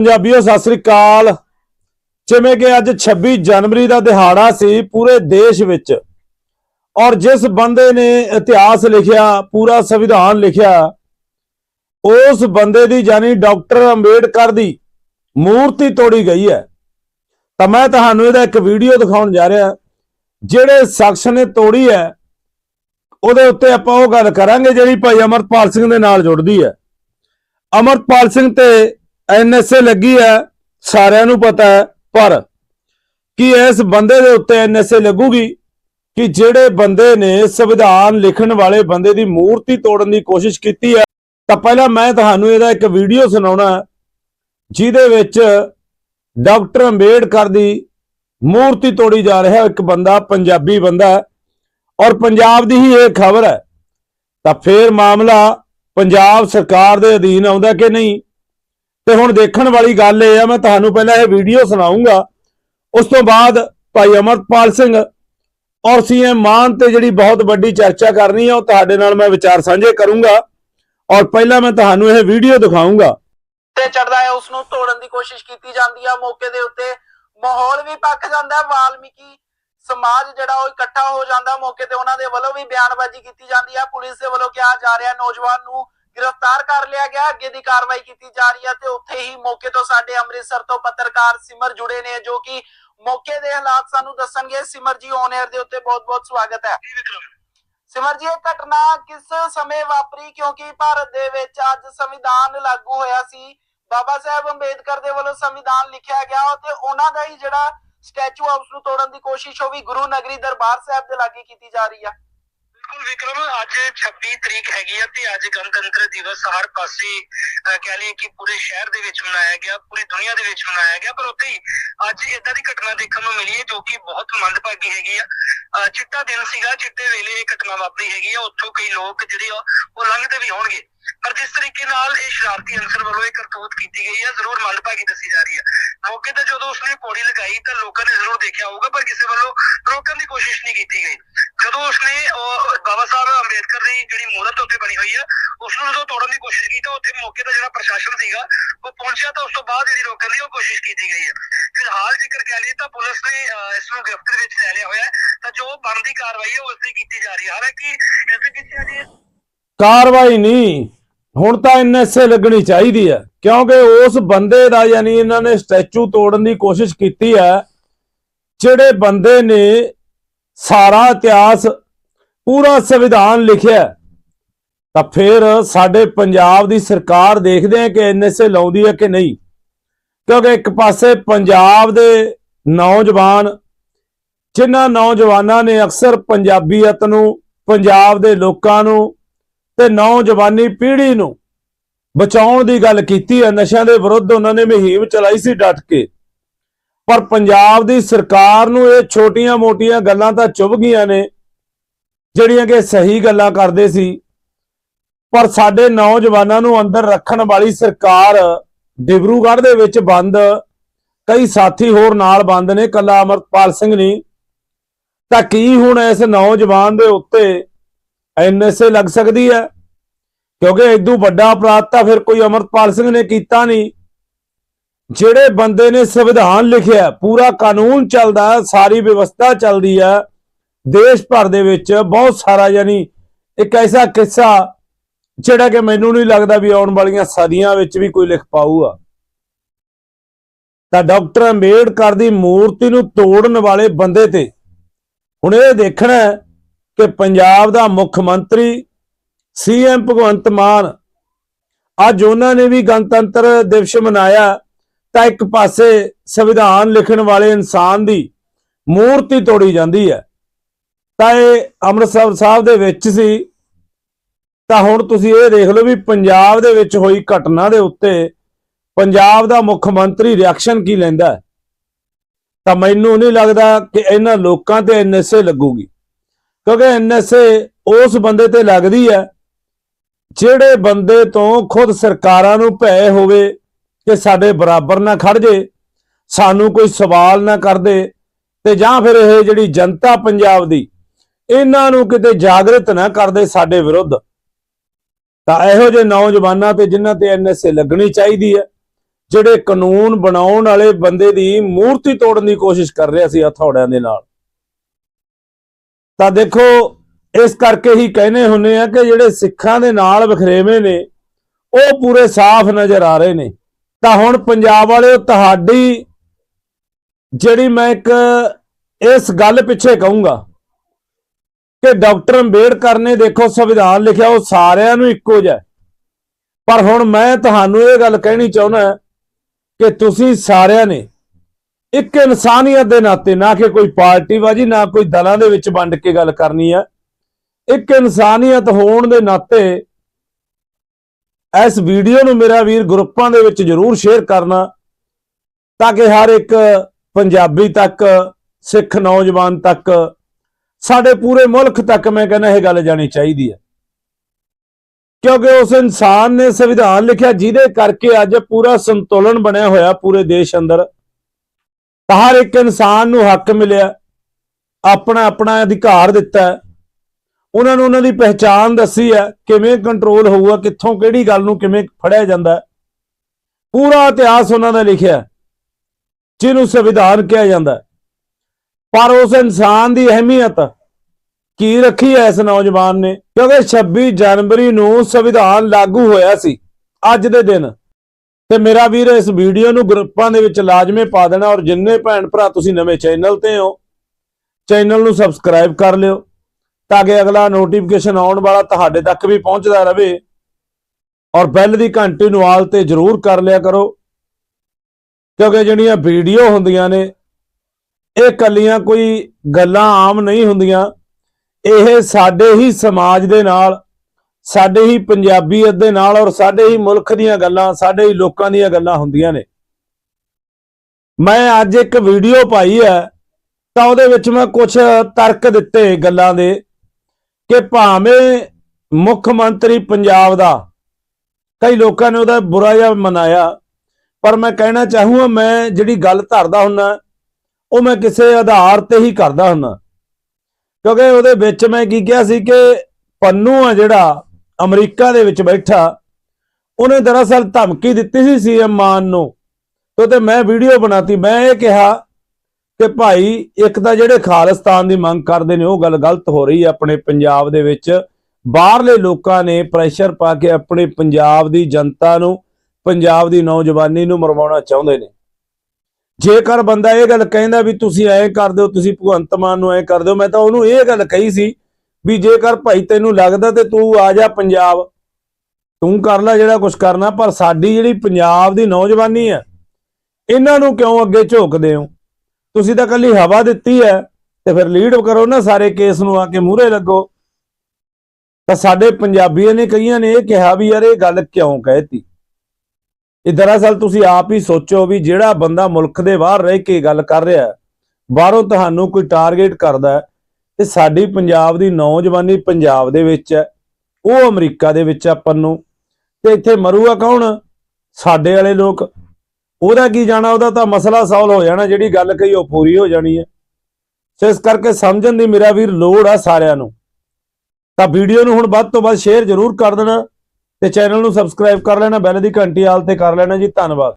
ਪੰਜਾਬੀਓ, ਸਤਿ ਸ੍ਰੀ ਅਕਾਲ। ਜਿਵੇਂ ਕਿ ਅੱਜ 26 ਜਨਵਰੀ ਦਾ ਦਿਹਾੜਾ ਸੀ ਪੂਰੇ ਦੇਸ਼ ਵਿੱਚ। ਔਰ ਜਿਸ ਬੰਦੇ ਨੇ ਇਤਿਹਾਸ ਲਿਖਿਆ, ਪੂਰਾ ਸੰਵਿਧਾਨ ਲਿਖਿਆ, ਉਸ ਬੰਦੇ ਦੀ ਯਾਨੀ ਡਾਕਟਰ ਅੰਬੇਡਕਰ ਦੀ ਮੂਰਤੀ ਤੋੜੀ ਗਈ ਹੈ। ਤਾਂ ਮੈਂ ਤੁਹਾਨੂੰ ਇਹਦਾ ਇੱਕ ਵੀਡੀਓ ਦਿਖਾਉਣ ਜਾ ਰਿਹਾ, ਜਿਹੜੇ ਸ਼ਖਸ ਨੇ ਤੋੜੀ ਹੈ, ਉਹਦੇ ਉੱਤੇ ਆਪਾਂ ਉਹ ਗੱਲ ਕਰਾਂਗੇ ਜਿਹੜੀ ਭਾਈ ਅਮਰਪਾਲ ਸਿੰਘ ਦੇ ਨਾਲ ਜੁੜਦੀ ਹੈ। ਅਮਰਪਾਲ ਸਿੰਘ ਤੇ ਐਨਐਸਏ ਲੱਗੀ ਹੈ, ਸਾਰਿਆਂ ਨੂੰ ਪਤਾ ਹੈ, ਪਰ ਕੀ ਇਸ ਬੰਦੇ ਦੇ ਉੱਤੇ ਐਨਐਸਏ ਲੱਗੂਗੀ? ਕਿ ਜਿਹੜੇ ਬੰਦੇ ਨੇ ਸੰਵਿਧਾਨ ਲਿਖਣ ਵਾਲੇ ਬੰਦੇ ਦੀ ਮੂਰਤੀ ਤੋੜਨ ਦੀ ਕੋਸ਼ਿਸ਼ ਕੀਤੀ ਹੈ, ਤਾਂ ਪਹਿਲਾਂ ਮੈਂ ਤੁਹਾਨੂੰ ਇਹਦਾ ਇੱਕ ਵੀਡੀਓ ਸੁਣਾਉਣਾ ਜਿਹਦੇ ਵਿੱਚ ਡਾਕਟਰ ਅੰਬੇਡਕਰ ਦੀ ਮੂਰਤੀ ਤੋੜੀ ਜਾ ਰਿਹਾ ਇੱਕ ਬੰਦਾ, ਪੰਜਾਬੀ ਬੰਦਾ ਔਰ ਪੰਜਾਬ ਦੀ ਹੀ ਇਹ ਖਬਰ ਹੈ। ਤਾਂ ਫੇਰ ਮਾਮਲਾ ਪੰਜਾਬ ਸਰਕਾਰ ਦੇ ਅਧੀਨ ਆਉਂਦਾ ਕਿ ਨਹੀਂ? ਤੇ ਹੁਣ ਦੇਖਣ ਵਾਲੀ ਗੱਲ ਇਹ ਆ, ਮੈਂ ਤੁਹਾਨੂੰ ਪਹਿਲਾਂ ਇਹ ਵੀਡੀਓ ਸੁਣਾਉਂਗਾ। ਉਸ ਤੋਂ ਬਾਅਦ ਭਾਈ ਅਮਰਪਾਲ ਸਿੰਘ ਔਰ ਸੀਐਮ ਮਾਨ ਤੇ ਜਿਹੜੀ ਬਹੁਤ ਵੱਡੀ ਚਰਚਾ ਕਰਨੀ ਹੈ ਉਹ ਤੁਹਾਡੇ ਨਾਲ ਮੈਂ ਵਿਚਾਰ ਸਾਂਝੇ ਕਰੂੰਗਾ ਔਰ ਪਹਿਲਾਂ ਮੈਂ ਤੁਹਾਨੂੰ ਇਹ ਵੀਡੀਓ ਦਿਖਾਉਂਗਾ। ਤੇ ਚੜਦਾ ਹੈ ਉਸ ਨੂੰ, ਤੋੜਨ ਦੀ ਕੋਸ਼ਿਸ਼ ਕੀਤੀ ਜਾਂਦੀ ਆ ਮੌਕੇ ਦੇ ਉੱਤੇ। ਮਾਹੌਲ ਵੀ ਪੱਕ ਜਾਂਦਾ ਹੈ, ਵਾਲਮੀਕੀ ਸਮਾਜ ਜਿਹੜਾ ਉਹ ਇਕੱਠਾ ਹੋ ਜਾਂਦਾ। ਮੌਕੇ ਤੇ ਉਹਨਾਂ ਦੇ ਵੱਲੋਂ ਵੀ ਬਿਆਨਬਾਜ਼ੀ ਕੀਤੀ ਜਾਂਦੀ ਹੈ ਪੁਲਿਸ ਦੇ ਵੱਲੋਂ ਕਿਹਾ ਜਾ ਰਿਹਾ, ਨੌਜਵਾਨ ਨੂੰ ਗ੍ਰਿਫਤਾਰ ਕਰ ਲਿਆ ਗਿਆ ਅੱਗੇ ਦੀ ਕਾਰਵਾਈ ਕੀਤੀ ਜਾ ਰਹੀ ਹੈ ਤੇ ਉੱਥੇ ਹੀ ਮੌਕੇ ਤੋਂ ਸਾਡੇ ਅੰਮ੍ਰਿਤਸਰ ਤੋਂ ਪੱਤਰਕਾਰ ਸਿਮਰ ਜੁੜੇ ਨੇ ਜੋ ਕਿ ਮੌਕੇ ਦੇ ਹਾਲਾਤ ਸਾਨੂੰ ਦੱਸਣਗੇ। ਸਿਮਰ ਜੀ ਔਨ 에ਅਰ ਦੇ ਉੱਤੇ ਬਹੁਤ-ਬਹੁਤ ਸਵਾਗਤ ਹੈ। ਸਿਮਰ ਜੀ ਇਹ ਘਟਨਾ ਕਿਸ ਸਮੇਂ ਵਾਪਰੀ? ਕਿਉਂਕਿ ਭਾਰਤ ਦੇ ਵਿੱਚ ਅੱਜ ਸੰਵਿਧਾਨ ਲਾਗੂ ਹੋਇਆ ਸੀ। ਬਾਬਾ ਸਾਹਿਬ ਅੰਬੇਦਕਰ ਦੇ ਵੱਲੋਂ ਸੰਵਿਧਾਨ ਲਿਖਿਆ ਗਿਆ ਤੇ ਉਹਨਾਂ ਦਾ ਹੀ ਜਿਹੜਾ ਸਟੈਚੂ ਹਾਊਸ ਨੂੰ ਤੋੜਨ ਦੀ ਕੋਸ਼ਿਸ਼ ਉਹ ਵੀ ਗੁਰੂ ਨਗਰੀ ਦਰਬਾਰ ਸਾਹਿਬ ਦੇ ਲਾਗੇ ਕੀਤੀ ਜਾ ਰਹੀ ਆ। ਬਿਲਕੁਲ ਵਿਕਰਮ ਅੱਜ 26 ਤਰੀਕ ਹੈਗੀ ਆ ਤੇ ਅੱਜ ਗਣਤੰਤਰ ਦਿਵਸ ਹਰ ਪਾਸੇ ਅਹ, ਕਹਿ ਲਈਏ ਕਿ ਪੂਰੇ ਸ਼ਹਿਰ ਦੇ ਵਿੱਚ ਮਨਾਇਆ ਗਿਆ ਪੂਰੀ ਦੁਨੀਆ ਦੇ ਵਿੱਚ ਮਨਾਇਆ ਗਿਆ ਪਰ ਉੱਥੇ ਹੀ ਅੱਜ ਇਦਾਂ ਦੀ ਘਟਨਾ ਦੇਖਣ ਨੂੰ ਮਿਲੀ ਹੈ ਜੋ ਕਿ ਬਹੁਤ ਮੰਦਭਾਗੀ ਹੈਗੀ ਆ। ਚਿੱਟਾ ਦਿਨ ਸੀਗਾ ਚਿੱਟੇ ਵੇਲੇ ਇਹ ਘਟਨਾ ਵਾਪਰੀ ਹੈਗੀ ਆ ਉੱਥੋਂ ਕਈ ਲੋਕ ਜਿਹੜੇ ਆ ਉਹ ਲੰਘਦੇ ਵੀ ਹੋਣਗੇ। ਪਰ ਜਿਸ ਤਰੀਕੇ ਨਾਲ ਇਹ ਸ਼ਰਾਰਤੀ ਅੰਸਰ ਵੱਲੋਂ ਇਹ ਕਰਤੂਤ ਕੀਤੀ ਗਈ ਹੈ ਜ਼ਰੂਰ ਮੰਦਭਾਗੀ ਦੱਸੀ ਜਾ ਰਹੀ ਹੈ। ਮੌਕੇ ਤੇ ਜਦੋਂ ਉਸਨੇ ਪੌੜੀ ਲਗਾਈ ਤਾਂ ਲੋਕਾਂ ਨੇ ਜ਼ਰੂਰ ਦੇਖਿਆ ਹੋਊਗਾ ਪਰ ਕਿਸੇ ਵੱਲੋਂ ਰੋਕਣ ਦੀ ਕੋਸ਼ਿਸ਼ ਨਹੀਂ ਕੀਤੀ ਗਈ। ਜਦੋਂ ਉਸਨੇ ਬਾਬਾ ਸਾਹਿਬ ਅੰਬੇਦਕਰ ਦੀ ਜਿਹੜੀ ਮੂਰਤ ਉੱਤੇ ਬਣੀ ਹੋਈ ਆ ਉਸ ਨੂੰ ਜਦੋਂ ਤੋੜਨ ਦੀ ਕੋਸ਼ਿਸ਼ ਕੀਤੀ ਤਾਂ ਉੱਥੇ ਮੌਕੇ ਦਾ ਜਿਹੜਾ ਪ੍ਰਸ਼ਾਸਨ ਸੀਗਾ ਉਹ ਪਹੁੰਚਿਆ ਤਾਂ ਉਸ ਤੋਂ ਬਾਅਦ ਜਿਹੜੀ ਰੋਕਣ ਦੀ ਉਹ ਕੋਸ਼ਿਸ਼ ਕੀਤੀ ਗਈ ਹੈ। ਫਿਲਹਾਲ ਜ਼ਿਕਰ ਕਹਿ ਲਈਏ ਤਾਂ ਪੁਲਿਸ ਨੇ ਅਹ, ਇਸ ਨੂੰ ਗ੍ਰਿਫਤਾਰ ਵਿੱਚ ਲੈ ਲਿਆ ਹੋਇਆ ਹੈ ਤਾਂ ਜੋ ਬਣਦੀ ਕਾਰਵਾਈ ਹੈ ਉਹ ਉਸ ਤੇ ਕੀਤੀ ਜਾ ਰਹੀ ਹੈ। ਹਾਲਾਂਕਿ ਇਸ ਦੇ ਪਿੱਛੇ ਅਜੇ ਕਾਰਵਾਈ ਨਹੀਂ। ਹੁਣ ਤਾਂ ਐਨਐਸਏ ਲੱਗਣੀ ਚਾਹੀਦੀ ਹੈ, ਕਿਉਂਕਿ ਉਸ ਬੰਦੇ ਦਾ ਯਾਨੀ ਇਹਨਾਂ ਨੇ ਸਟੈਚੂ ਤੋੜਨ ਦੀ ਕੋਸ਼ਿਸ਼ ਕੀਤੀ ਹੈ, ਜਿਹੜੇ ਬੰਦੇ ਨੇ ਸਾਰਾ ਇਤਿਹਾਸ, ਪੂਰਾ ਸੰਵਿਧਾਨ ਲਿਖਿਆ ਤਾਂ ਫਿਰ ਸਾਡੇ ਪੰਜਾਬ ਦੀ ਸਰਕਾਰ ਦੇਖਦੇ ਆ ਕਿ ਐਨਐਸਏ ਲਾਉਂਦੀ ਹੈ ਕਿ ਨਹੀਂ। ਕਿਉਂਕਿ ਇੱਕ ਪਾਸੇ ਪੰਜਾਬ ਦੇ ਨੌਜਵਾਨ, ਜਿਨ੍ਹਾਂ ਨੌਜਵਾਨਾਂ ਨੇ ਅਕਸਰ ਪੰਜਾਬੀਅਤ ਨੂੰ, ਪੰਜਾਬ ਦੇ ਲੋਕਾਂ ਨੂੰ ਤੇ ਨੌਜਵਾਨੀ ਪੀੜ੍ਹੀ ਨੂੰ ਬਚਾਉਣ ਦੀ ਗੱਲ ਕੀਤੀ ਹੈ। ਨਸ਼ਿਆਂ ਦੇ ਵਿਰੁੱਧ ਉਹਨਾਂ ਨੇ ਮੁਹਿੰਮ ਚਲਾਈ ਸੀ ਡਟ ਕੇ। ਪਰ ਪੰਜਾਬ ਦੀ ਸਰਕਾਰ ਨੂੰ ਇਹ ਛੋਟੀਆਂ-ਮੋਟੀਆਂ ਗੱਲਾਂ ਤਾਂ ਚੁੱਭ ਗਈਆਂ ਨੇ, ਜਿਹੜੀਆਂ ਕਿ ਸਹੀ ਗੱਲਾਂ ਕਰਦੇ ਸੀ। ਪਰ ਸਾਡੇ ਨੌਜਵਾਨਾਂ ਨੂੰ ਅੰਦਰ ਰੱਖਣ ਵਾਲੀ ਸਰਕਾਰ ਡਿਬਰੂਗੜ੍ਹ ਦੇ ਵਿੱਚ ਬੰਦ, ਕਈ ਸਾਥੀ ਹੋਰ ਨਾਲ ਬੰਦ ਨੇ, ਕੱਲਾ ਅਮਰਪਾਲ ਸਿੰਘ ਨਹੀਂ। ਤਾਂ ਕੀ ਹੁਣ ਇਸ ਨੌਜਵਾਨ ਦੇ ਉੱਤੇ ਐਨਐਸਏ ਲੱਗ ਸਕਦੀ ਹੈ? ਕਿਉਂਕਿ ਇਦੋਂ ਵੱਡਾ ਅਪਰਾਧ ਤਾਂ ਫਿਰ ਕੋਈ ਅਮਰਪਾਲ ਸਿੰਘ ਨੇ ਕੀਤਾ ਨਹੀਂ। ਜਿਹੜੇ ਬੰਦੇ ਨੇ ਸੰਵਿਧਾਨ ਲਿਖਿਆ, ਪੂਰਾ ਕਾਨੂੰਨ ਚੱਲਦਾ, ਸਾਰੀ ਵਿਵਸਥਾ ਚੱਲਦੀ ਹੈ, ਦੇਸ਼ ਭਰ ਦੇ ਵਿੱਚ ਬਹੁਤ ਸਾਰਾ ਯਾਨੀ ਇੱਕ ਐਸਾ ਕਿੱਸਾ ਜਿਹੜਾ ਕਿ ਮੈਨੂੰ ਨਹੀਂ ਲੱਗਦਾ ਵੀ ਆਉਣ ਵਾਲੀਆਂ ਸਦੀਆਂ ਵਿੱਚ ਵੀ ਕੋਈ ਲਿਖ ਪਾਊਗਾ। ਤਾਂ ਡਾਕਟਰ ਅੰਬੇਡਕਰ ਦੀ ਮੂਰਤੀ ਨੂੰ ਤੋੜਨ ਵਾਲੇ ਬੰਦੇ ਤੇ ਹੁਣ ਇਹ ਦੇਖਣਾ ਕਿ ਪੰਜਾਬ ਦਾ ਮੁੱਖ ਮੰਤਰੀ ਸੀਐਮ ਭਗਵੰਤ ਮਾਨ ਅੱਜ ਉਹਨਾਂ ਨੇ ਵੀ ਗਣਤੰਤਰ ਦਿਵਸ ਮਨਾਇਆ, ਤਾਂ ਇੱਕ ਪਾਸੇ ਸੰਵਿਧਾਨ ਲਿਖਣ ਵਾਲੇ ਇਨਸਾਨ ਦੀ ਮੂਰਤੀ ਤੋੜੀ ਜਾਂਦੀ ਹੈ। ਤਾਂ ਇਹ ਅੰਮ੍ਰਿਤਸਰ ਸਾਹਿਬ ਦੇ ਵਿੱਚ ਸੀ। ਤਾਂ ਹੁਣ ਤੁਸੀਂ ਇਹ ਦੇਖ ਲਓ ਵੀ ਪੰਜਾਬ ਦੇ ਵਿੱਚ ਹੋਈ ਘਟਨਾ ਦੇ ਉੱਤੇ ਪੰਜਾਬ ਦਾ ਮੁੱਖ ਮੰਤਰੀ ਰਿਐਕਸ਼ਨ ਕੀ ਲੈਂਦਾ ਤਾਂ ਮੈਨੂੰ ਨਹੀਂ ਲੱਗਦਾ ਕਿ ਇਹਨਾਂ ਲੋਕਾਂ ਤੇ ਐਨਐਸਏ ਲੱਗੂਗੀ। ਕਿਉਂਕਿ ਐਨਐਸਏ ਉਸ ਬੰਦੇ ਤੇ ਲੱਗਦੀ ਹੈ ਜਿਹੜੇ ਬੰਦੇ ਤੋਂ ਖੁਦ ਸਰਕਾਰਾਂ ਨੂੰ ਭੈ ਹੋਵੇ ਕਿ ਸਾਡੇ ਬਰਾਬਰ ਨਾ ਖੜ ਜੇ, ਸਾਨੂੰ ਕੋਈ ਸਵਾਲ ਨਾ ਕਰਦੇ ਤੇ ਜਾਂ ਫਿਰ ਇਹ ਜਿਹੜੀ ਜਨਤਾ ਪੰਜਾਬ ਦੀ ਇਹਨਾਂ ਨੂੰ ਕਿਤੇ ਜਾਗਰਿਤ ਨਾ ਕਰਦੇ ਸਾਡੇ ਵਿਰੁੱਧ, ਤਾਂ ਇਹੋ ਜਿਹੇ ਨੌਜਵਾਨਾਂ ਤੇ ਜਿਨ੍ਹਾਂ ਤੇ ਐਨਐਸਏ ਲੱਗਣੀ ਚਾਹੀਦੀ ਹੈ, ਜਿਹੜੇ ਕਾਨੂੰਨ ਬਣਾਉਣ ਵਾਲੇ ਬੰਦੇ ਦੀ ਮੂਰਤੀ ਤੋੜਨ ਦੀ ਕੋਸ਼ਿਸ਼ ਕਰ ਰਿਹਾ ਸੀ ਹਥੌੜਿਆਂ ਦੇ ਨਾਲ। ਤਾਂ ਦੇਖੋ, ਇਸ ਕਰਕੇ ਹੀ ਕਹਿੰਦੇ ਹੁੰਨੇ ਆ ਕਿ ਜਿਹੜੇ ਸਿੱਖਾਂ ਦੇ ਨਾਲ ਵਖਰੇਵੇਂ ਨੇ, ਉਹ ਪੂਰੇ ਸਾਫ਼ ਨਜ਼ਰ ਆ ਰਹੇ ਨੇ। ਤਾਂ ਹੁਣ ਪੰਜਾਬ ਵਾਲਿਓ, ਤੁਹਾਡੀ ਜਿਹੜੀ ਮੈਂ ਇੱਕ ਇਸ ਗੱਲ ਪਿੱਛੇ ਕਹੂੰਗਾ ਕਿ ਡਾਕਟਰ ਅੰਬੇਡਕਰ ਨੇ ਦੇਖੋ ਸੰਵਿਧਾਨ ਲਿਖਿਆ, ਉਹ ਸਾਰਿਆਂ ਨੂੰ ਇੱਕੋ ਜਿਹਾ ਪਰ ਹੁਣ ਮੈਂ ਤੁਹਾਨੂੰ ਇਹ ਗੱਲ ਕਹਿਣੀ ਚਾਹੁੰਦਾ ਕਿ ਤੁਸੀਂ ਸਾਰਿਆਂ ਨੇ ਇੱਕ ਇਨਸਾਨੀਅਤ ਦੇ ਨਾਤੇ, ਨਾ ਕਿ ਕੋਈ ਪਾਰਟੀਬਾਜੀ ਨਾ ਕੋਈ ਦਲਾਂ ਦੇ ਵਿੱਚ ਵੰਡ ਕੇ ਗੱਲ ਕਰਨੀ ਹੈ ਇੱਕ ਇਨਸਾਨੀਅਤ ਹੋਣ ਦੇ ਨਾਤੇ, ਇਸ ਵੀਡੀਓ ਨੂੰ ਮੇਰਾ ਵੀਰ ਗਰੁੱਪਾਂ ਦੇ ਵਿੱਚ ਜਰੂਰ ਸ਼ੇਅਰ ਕਰਨਾ, ਤਾਂ ਕਿ ਹਰ ਇੱਕ ਪੰਜਾਬੀ ਤੱਕ, ਸਿੱਖ ਨੌਜਵਾਨ ਤੱਕ, ਸਾਡੇ ਪੂਰੇ ਮੁਲਕ ਤੱਕ ਮੈਂ ਕਹਿੰਦਾ ਇਹ ਗੱਲ ਜਾਣੀ ਚਾਹੀਦੀ ਹੈ ਕਿਉਂਕਿ ਉਸ ਇਨਸਾਨ ਨੇ ਸੰਵਿਧਾਨ ਲਿਖਿਆ, ਜਿਹਦੇ ਕਰਕੇ ਅੱਜ ਪੂਰਾ ਸੰਤੁਲਨ ਬਣਿਆ ਹੋਇਆ ਪੂਰੇ ਦੇਸ਼ ਅੰਦਰ। ਤਾਂ ਹਰ ਇੱਕ ਇਨਸਾਨ ਨੂੰ ਹੱਕ ਮਿਲਿਆ, ਆਪਣਾ ਆਪਣਾ ਅਧਿਕਾਰ ਦਿੱਤਾ ਉਹਨਾਂ ਨੂੰ ਉਹਨਾਂ ਦੀ ਪਹਿਚਾਣ ਦੱਸੀ ਹੈ, ਕਿਵੇਂ ਕੰਟਰੋਲ ਹੋਊਗਾ, ਕਿੱਥੋਂ ਕਿਹੜੀ ਗੱਲ ਨੂੰ ਕਿਵੇਂ ਫੜਿਆ ਜਾਂਦਾ ਪੂਰਾ ਇਤਿਹਾਸ ਉਹਨਾਂ ਦਾ ਲਿਖਿਆ ਜਿਹਨੂੰ ਸੰਵਿਧਾਨ ਕਿਹਾ ਜਾਂਦਾ ਪਰ ਉਸ ਇਨਸਾਨ ਦੀ ਅਹਿਮੀਅਤ ਕੀ ਰੱਖੀ ਹੈ ਇਸ ਨੌਜਵਾਨ ਨੇ? ਕਿਉਂਕਿ 26 ਜਨਵਰੀ ਨੂੰ ਸੰਵਿਧਾਨ ਲਾਗੂ ਹੋਇਆ ਸੀ, ਅੱਜ ਦੇ ਦਿਨ। ਤੇ ਮੇਰਾ ਵੀਰ, ਇਸ ਵੀਡੀਓ ਨੂੰ ਗਰੁੱਪਾਂ ਦੇ ਵਿੱਚ ਲਾਜ਼ਮੀ ਪਾ ਦੇਣਾ ਔਰ ਜਿੰਨੇ ਭੈਣ ਭਰਾ ਤੁਸੀਂ ਨਵੇਂ ਚੈਨਲ ਤੇ ਹੋ, ਚੈਨਲ ਨੂੰ ਸਬਸਕ੍ਰਾਈਬ ਕਰ ਲਿਓ ਤਾਂ ਕਿ ਅਗਲਾ ਨੋਟੀਫਿਕੇਸ਼ਨ ਆਉਣ ਵਾਲਾ ਤੁਹਾਡੇ ਤੱਕ ਵੀ ਪਹੁੰਚਦਾ ਰਹੇ ਔਰ ਬੈਲ ਦੀ ਘੰਟੀ ਨੂੰ ਆਲ ਤੇ ਜ਼ਰੂਰ ਕਰ ਲਿਆ ਕਰੋ ਕਿਉਂਕਿ ਜਿਹੜੀਆਂ ਵੀਡੀਓ ਹੁੰਦੀਆਂ ਨੇ, ਇਹ ਕੱਲੀਆਂ ਕੋਈ ਗੱਲਾਂ ਆਮ ਨਹੀਂ ਹੁੰਦੀਆਂ, ਇਹ ਸਾਡੇ ਹੀ ਸਮਾਜ ਦੇ ਨਾਲ ਸਾਡੇ ਹੀ ਪੰਜਾਬੀਅਤ ਦੇ ਨਾਲ ਔਰ ਸਾਡੇ ਹੀ ਮੁਲਕ ਦੀਆਂ ਗੱਲਾਂ, ਸਾਡੇ ਹੀ ਲੋਕਾਂ ਦੀਆਂ ਗੱਲਾਂ ਹੁੰਦੀਆਂ ਨੇ। ਮੈਂ ਅੱਜ ਇੱਕ ਵੀਡੀਓ ਪਾਈ ਹੈ, ਤਾਂ ਉਹਦੇ ਵਿੱਚ ਮੈਂ ਕੁਝ ਤਰਕ ਦਿੱਤੇ ਗੱਲਾਂ ਦੇ ਕਿ ਭਾਵੇਂ ਮੁੱਖ ਮੰਤਰੀ ਪੰਜਾਬ ਦਾ, ਕਈ ਲੋਕਾਂ ਨੇ ਉਹਦਾ ਬੁਰਾ ਜਿਹਾ ਮਨਾਇਆ, ਪਰ ਮੈਂ ਕਹਿਣਾ ਚਾਹੂੰਗਾ, ਮੈਂ ਜਿਹੜੀ ਗੱਲ ਧਰਦਾ ਹੁੰਨਾ, ਉਹ ਮੈਂ ਕਿਸੇ ਆਧਾਰ ਤੇ ਹੀ ਕਰਦਾ ਹੁੰਨਾ। ਕਿਉਂਕਿ ਉਹਦੇ ਵਿੱਚ ਮੈਂ ਕੀ ਕਿਹਾ ਸੀ ਕਿ ਪੰਨੂ ਆ ਜਿਹੜਾ ਅਮਰੀਕਾ ਦੇ ਵਿੱਚ ਬੈਠਾ, ਉਹਨੇ ਦਰਅਸਲ ਧਮਕੀ ਦਿੱਤੀ ਸੀ ਸੀਐਮ ਮਾਨ ਨੂੰ, ਤੇ ਮੈਂ ਵੀਡੀਓ ਬਣਾਤੀ, ਮੈਂ ਇਹ ਕਿਹਾ ਕਿ ਭਾਈ, ਇੱਕ ਤਾਂ ਜਿਹੜੇ ਖਾਲਿਸਤਾਨ ਦੀ ਮੰਗ ਕਰਦੇ ਨੇ, ਉਹ ਗੱਲ ਗਲਤ ਹੋ ਰਹੀ ਹੈ ਆਪਣੇ ਪੰਜਾਬ ਦੇ ਵਿੱਚ। ਬਾਹਰਲੇ ਲੋਕਾਂ ਨੇ ਪ੍ਰੈਸ਼ਰ ਪਾ ਕੇ ਆਪਣੇ ਪੰਜਾਬ ਦੀ ਜਨਤਾ ਨੂੰ, ਪੰਜਾਬ ਦੀ ਨੌਜਵਾਨੀ ਨੂੰ ਮਰਵਾਉਣਾ ਚਾਹੁੰਦੇ ਨੇ। ਜੇਕਰ ਬੰਦਾ ਇਹ ਗੱਲ ਕਹਿੰਦਾ ਵੀ ਤੁਸੀਂ ਐਂ ਕਰ ਦਿਓ, ਤੁਸੀਂ ਭਗਵੰਤ ਮਾਨ ਨੂੰ ਐਂ ਕਰ ਦਿਓ, ਮੈਂ ਤਾਂ ਉਹਨੂੰ ਇਹ ਗੱਲ ਕਹੀ ਸੀ ਵੀ ਜੇਕਰ ਭਾਈ ਤੈਨੂੰ ਲੱਗਦਾ ਤੇ ਤੂੰ ਆ ਜਾ ਪੰਜਾਬ, ਤੂੰ ਕਰ ਲੈ ਜਿਹੜਾ ਕੁਝ ਕਰਨਾ, ਪਰ ਸਾਡੀ ਜਿਹੜੀ ਪੰਜਾਬ ਦੀ ਨੌਜਵਾਨੀ ਹੈ, ਇਹਨਾਂ ਨੂੰ ਕਿਉਂ ਅੱਗੇ ਝੋਕਦੇ ਹੋ? ਤੁਸੀਂ ਤਾਂ ਕੱਲੀ ਹਵਾ ਦਿੱਤੀ ਹੈ, ਤੇ ਫਿਰ ਲੀਡ ਕਰੋ ਨਾ ਸਾਰੇ ਕੇਸ ਨੂੰ ਆ ਕੇ ਮੂਹਰੇ ਲੱਗੋ। ਤਾਂ ਸਾਡੇ ਪੰਜਾਬੀਆਂ ਨੇ ਕਈਆਂ ਨੇ ਇਹ ਕਿਹਾ ਵੀ ਯਾਰ ਇਹ ਗੱਲ ਕਿਉਂ ਕਹਿਤੀ? ਇਹ ਦਰਅਸਲ ਤੁਸੀਂ ਆਪ ਹੀ ਸੋਚੋ ਵੀ ਜਿਹੜਾ ਬੰਦਾ ਮੁਲਕ ਦੇ ਬਾਹਰ ਰਹਿ ਕੇ ਗੱਲ ਕਰ ਰਿਹਾ, ਬਾਹਰੋਂ ਤੁਹਾਨੂੰ ਕੋਈ ਟਾਰਗੇਟ ਕਰਦਾ ਤੇ ਸਾਡੀ ਪੰਜਾਬ ਦੀ ਨੌਜਵਾਨੀ ਪੰਜਾਬ ਦੇ ਵਿੱਚ ਹੈ। ਉਹ ਅਮਰੀਕਾ ਦੇ ਵਿੱਚ ਆਪਾਂ ਨੂੰ। ਤੇ ਇੱਥੇ ਮਰੂਗਾ ਕੌਣ? ਸਾਡੇ ਵਾਲੇ ਲੋਕ। ਉਹਦਾ ਕੀ ਜਾਣਾ? ਉਹਦਾ ਤਾਂ ਮਸਲਾ ਸੋਲਵ ਹੋ ਜਾਣਾ। ਜਿਹੜੀ ਗੱਲ ਕਹੀ ਉਹ ਪੂਰੀ ਹੋ ਜਾਣੀ ਹੈ। ਸੋ ਇਸ ਕਰਕੇ ਸਮਝਣ ਦੀ ਮੇਰਾ ਵੀਰ ਲੋੜ ਆ ਸਾਰਿਆਂ ਨੂੰ। ਤਾਂ ਵੀਡੀਓ ਨੂੰ ਹੁਣ ਵੱਧ ਤੋਂ ਵੱਧ ਸ਼ੇਅਰ ਜ਼ਰੂਰ ਕਰ ਦੇਣਾ ਤੇ ਚੈਨਲ ਨੂੰ ਸਬਸਕ੍ਰਾਈਬ ਕਰ ਲੈਣਾ, ਬੈਲ ਦੀ ਘੰਟੀ ਆਲ ਤੇ ਕਰ ਲੈਣਾ ਜੀ। ਧੰਨਵਾਦ।